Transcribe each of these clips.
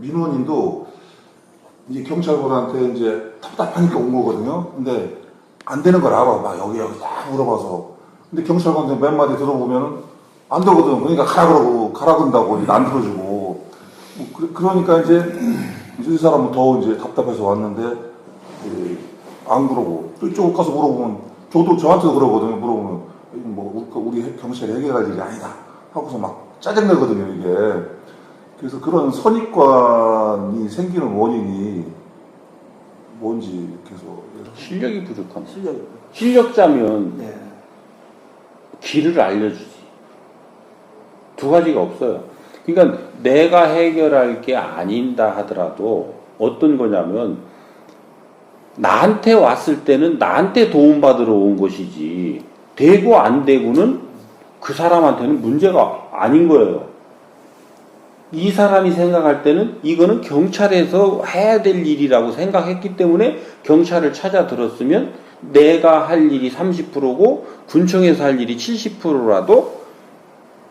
민원인도 이제 경찰관한테 이제 답답하니까 온 거거든요. 근데 안 되는 걸 알아. 막 여기 여기 다 물어봐서. 근데 경찰관한테 몇 마디 들어보면은 안 되거든. 그러니까 가라 그러고 가라 그런다고 안 들어주고. 뭐 그, 그러니까 이제 이 사람은 더 이제 답답해서 왔는데 예, 안 그러고 또 이쪽 가서 물어보면 저도 저한테도 그러거든요. 물어보면 뭐 우리, 경찰이 해결할 일이 아니다 하고서 막 짜증 내거든요. 이게. 그래서 그런 선입관이 생기는 원인이 뭔지 계속 실력이 부족합니다. 실력이. 실력자면 네. 길을 알려주지. 두 가지가 없어요. 그러니까 내가 해결할 게 아닌다 하더라도 어떤 거냐면 나한테 왔을 때는 나한테 도움받으러 온 것이지 되고 안 되고는 그 사람한테는 문제가 아닌 거예요. 이 사람이 생각할 때는 이거는 경찰에서 해야 될 일이라고 생각했기 때문에 경찰을 찾아 들었으면 내가 할 일이 30%고 군청에서 할 일이 70%라도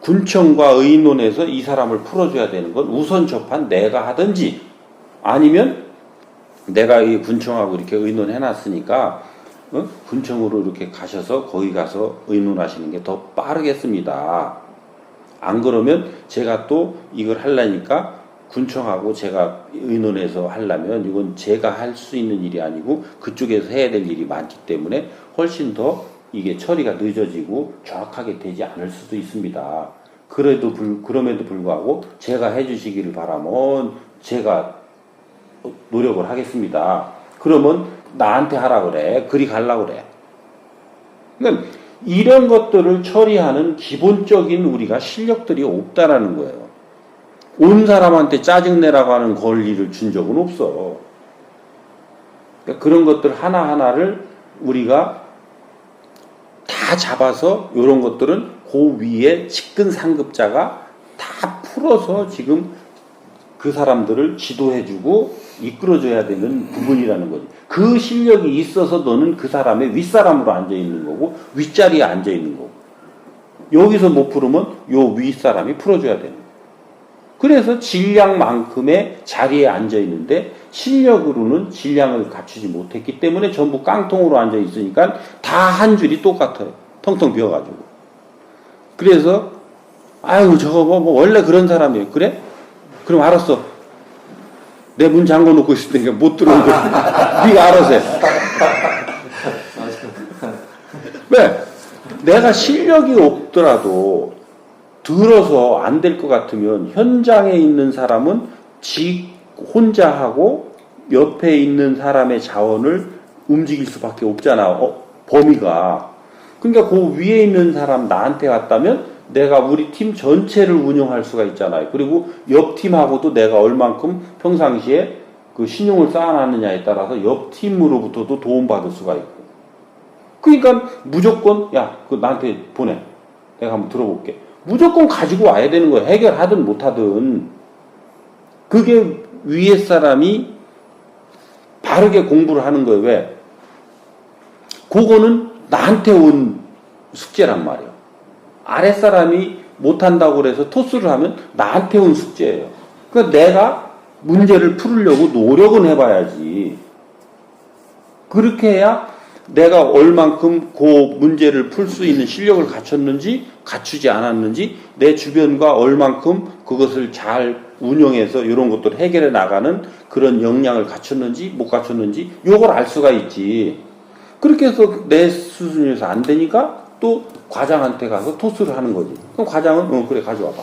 군청과 의논해서 이 사람을 풀어줘야 되는 건 우선 접한 내가 하든지 아니면 내가 이 군청하고 이렇게 의논해놨으니까 어? 군청으로 이렇게 가셔서 거기 가서 의논하시는 게 더 빠르겠습니다. 안 그러면 제가 또 이걸 하려니까 군청하고 제가 의논해서 하려면 이건 제가 할 수 있는 일이 아니고 그쪽에서 해야 될 일이 많기 때문에 훨씬 더 이게 처리가 늦어지고 정확하게 되지 않을 수도 있습니다. 그래도 불, 그럼에도 불구하고 제가 해주시기를 바라면 제가 노력을 하겠습니다. 그러면 나한테 하라 그래. 그리 갈라 그래. 그러니까 이런 것들을 처리하는 기본적인 우리가 실력들이 없다라는 거예요. 온 사람한테 짜증내라고 하는 권리를 준 적은 없어. 그러니까 그런 것들 하나하나를 우리가 다 잡아서 이런 것들은 그 위에 직근 상급자가 다 풀어서 지금 그 사람들을 지도해주고 이끌어줘야 되는 부분이라는 거지. 그 실력이 있어서 너는 그 사람의 윗사람으로 앉아 있는 거고 윗자리에 앉아 있는 거고 여기서 못 풀으면 요 윗사람이 풀어줘야 되는 거야. 그래서 질량만큼의 자리에 앉아 있는데 실력으로는 질량을 갖추지 못했기 때문에 전부 깡통으로 앉아 있으니까 다 한 줄이 똑같아요. 텅텅 비어가지고. 그래서 아유 저거 뭐, 뭐 원래 그런 사람이에요. 그래? 그럼 알았어. 내 문 잠궈 놓고 있을 테니까 못 들어오게. 네가 알아서 해. 왜? 내가 실력이 없더라도 들어서 안 될 것 같으면 현장에 있는 사람은 지 혼자 하고 옆에 있는 사람의 자원을 움직일 수밖에 없잖아. 어, 범위가. 그러니까 그 위에 있는 사람 나한테 왔다면 내가 우리 팀 전체를 운영할 수가 있잖아요. 그리고 옆 팀하고도 내가 얼만큼 평상시에 그 신용을 쌓아놨느냐에 따라서 옆 팀으로부터도 도움받을 수가 있고. 그러니까 무조건 야, 그 나한테 보내. 내가 한번 들어볼게. 무조건 가지고 와야 되는 거야. 해결하든 못하든. 그게 위에 사람이 바르게 공부를 하는 거예요. 왜? 그거는 나한테 온 숙제란 말이에요. 아랫사람이 못한다고 그래서 토스를 하면 나한테 온 숙제예요. 그러니까 내가 문제를 풀으려고 노력은 해봐야지. 그렇게 해야 내가 얼만큼 그 문제를 풀 수 있는 실력을 갖췄는지 갖추지 않았는지 내 주변과 얼만큼 그것을 잘 운영해서 이런 것들을 해결해 나가는 그런 역량을 갖췄는지 못 갖췄는지 요걸 알 수가 있지. 그렇게 해서 내 수준에서 안 되니까 또 과장한테 가서 토스를 하는 거지. 그럼 과장은 어 그래 가져와봐.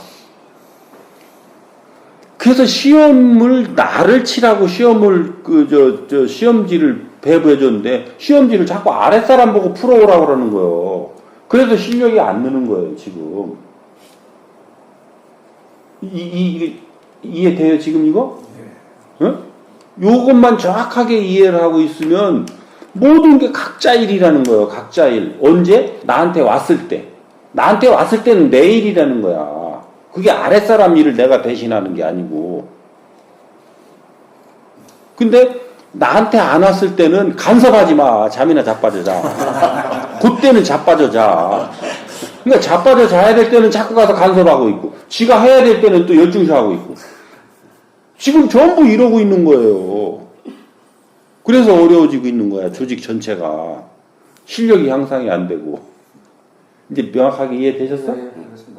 그래서 시험을 나를 치라고 시험을 그 저 저 시험지를 배부해 줬는데 시험지를 자꾸 아랫사람 보고 풀어오라고 그러는 거예요. 그래서 실력이 안 느는 거예요, 지금. 이, 이, 이 이해돼요, 지금 이거? 응? 요것만 정확하게 이해를 하고 있으면 모든 게 각자 일이라는 거예요. 각자 일. 언제? 나한테 왔을 때. 나한테 왔을 때는 내 일이라는 거야. 그게 아랫사람 일을 내가 대신하는 게 아니고. 근데 나한테 안 왔을 때는 간섭하지 마. 잠이나 자빠져 자. 그때는 자빠져 자. 그러니까 자빠져 자야 될 때는 자꾸 가서 간섭하고 있고, 지가 해야 될 때는 또 열중시하고 있고. 지금 전부 이러고 있는 거예요. 그래서 어려워지고 있는 거야, 조직 전체가. 실력이 향상이 안 되고. 이제 명확하게 이해되셨어요? 네, 그렇습니다.